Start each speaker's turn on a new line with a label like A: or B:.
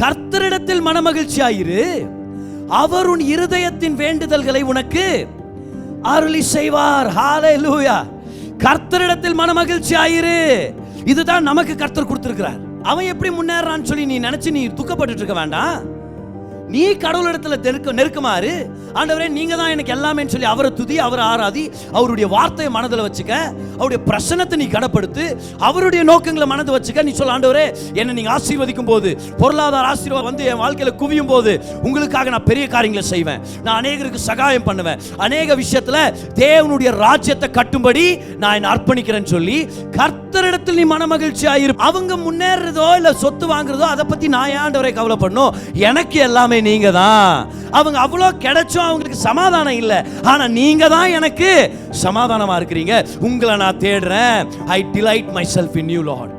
A: கர்த்தரிடத்தில் மனமகிழ்ச்சியாயிரு. அவர் உன் இருதயத்தின் வேண்டுதல்களை உனக்கு அருளி செய்வார். ஹalleluya கர்த்தரிடத்தில் மனமகிழ்ச்சியாயிரு. இதுதான் நமக்கு கர்த்தர் கொடுத்திருக்கிறார். அவன் எப்படி முன்னேறான்னு சொல்லி நீ நினைச்சு நீ துக்கப்பட்டு இருக்க வேண்டாம். நீ கடவுளிடத்துல நெருக்க நெருக்கமாறு ஆண்டவரே நீங்க தான் எனக்கு எல்லாமேன்னு சொல்லி அவரை துதி அவரை ஆராதி அவருடைய வார்த்தையை மனதில் வச்சுக்க அவருடைய பிரசனத்தை நீ கடப்படுத்து அவருடைய நோக்கங்களை மனதில் வச்சுக்க. நீ சொல்ல ஆண்டவரே என்னை நீங்க ஆசீர்வதிக்கும் போது பொருளாதார ஆசீர்வாதம் வந்து என் வாழ்க்கையில குவியும் போது உங்களுக்காக நான் பெரிய காரியங்களை செய்வேன். நான் அநேகருக்கு சகாயம் பண்ணுவேன். அநேக விஷயத்துல தேவனுடைய ராஜ்யத்தை கட்டும்படி நான் என்னை அர்ப்பணிக்கிறேன்னு சொல்லி கர்த்தரிடத்தில் நீ மனமகிழ்ச்சி ஆயிரு அவங்க முன்னேறதோ இல்லை சொத்து வாங்குறதோ அதை பத்தி நான் ஏன் ஆண்டவரை கவலைப்படணும்? எனக்கு எல்லாமே நீங்க தான் அவங்க அவ்வளோ கிடைச்சும் அவங்களுக்கு சமாதானம் இல்லை. ஆனா நீங்க தான் எனக்கு சமாதானமா இருக்கிறீங்க. உங்களை நான் தேடுறேன். I delight my self in you Lord